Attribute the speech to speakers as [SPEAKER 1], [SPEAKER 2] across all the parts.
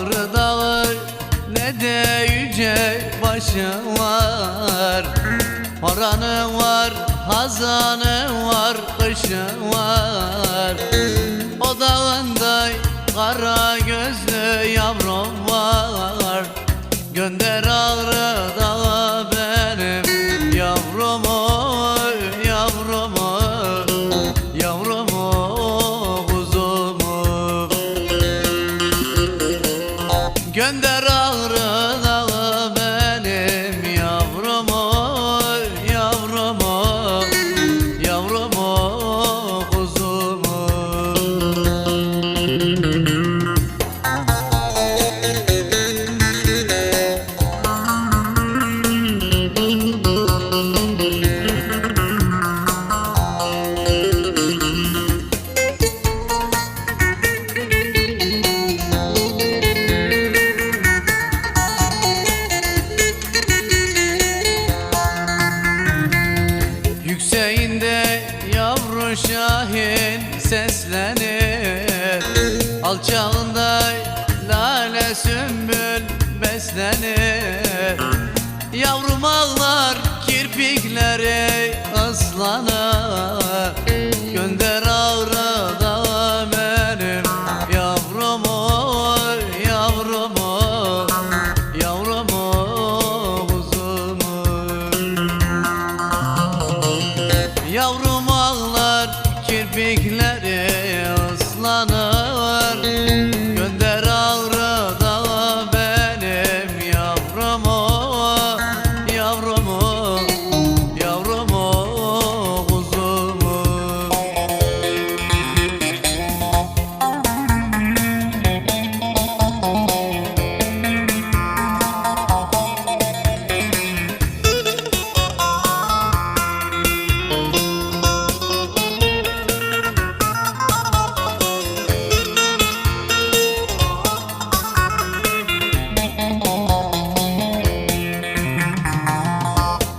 [SPEAKER 1] ağrı dağır ne de yüce başı var Haranı var, hazanı var, kışı var. O dağında kara şahin seslenir. Alçağında lale sümbül beslenir. Yavrum ağlar kirpikleri ıslanır. Gönder ağrı da benim yavrumu, yavrumu, yavrumu, kuzumu Yavrum kirpikleri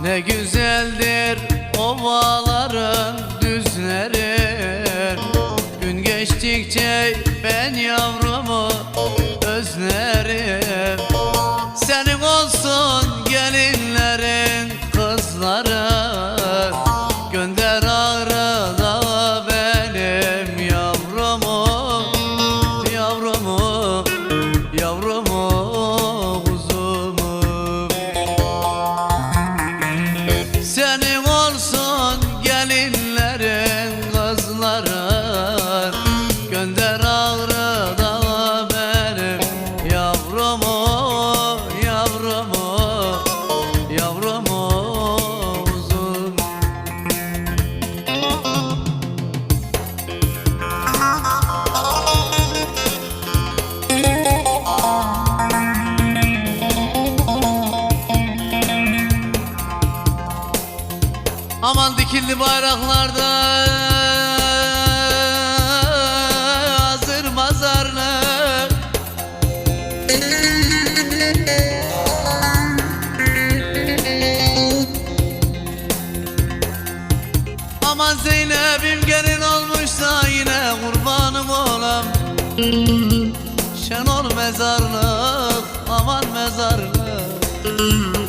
[SPEAKER 1] Ne güzeldir ovaların düzleri. Gün geçtikçe ben yavrumu dikildi bayraklarda hazır mazarlık Aman Zeynep'im gelin olmuşsa yine kurbanım olam. Şen ol mezarlık aman mezarlık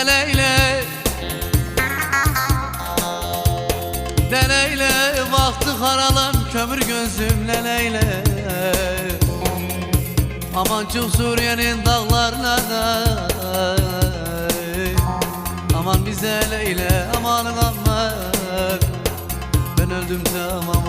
[SPEAKER 1] Deneyle. Deneyle Vakti karalan kömür gözüm leleyle Aman çık Suriye'nin dağlarına da. Aman bize leyle amanın aman Ben öldüm tamam.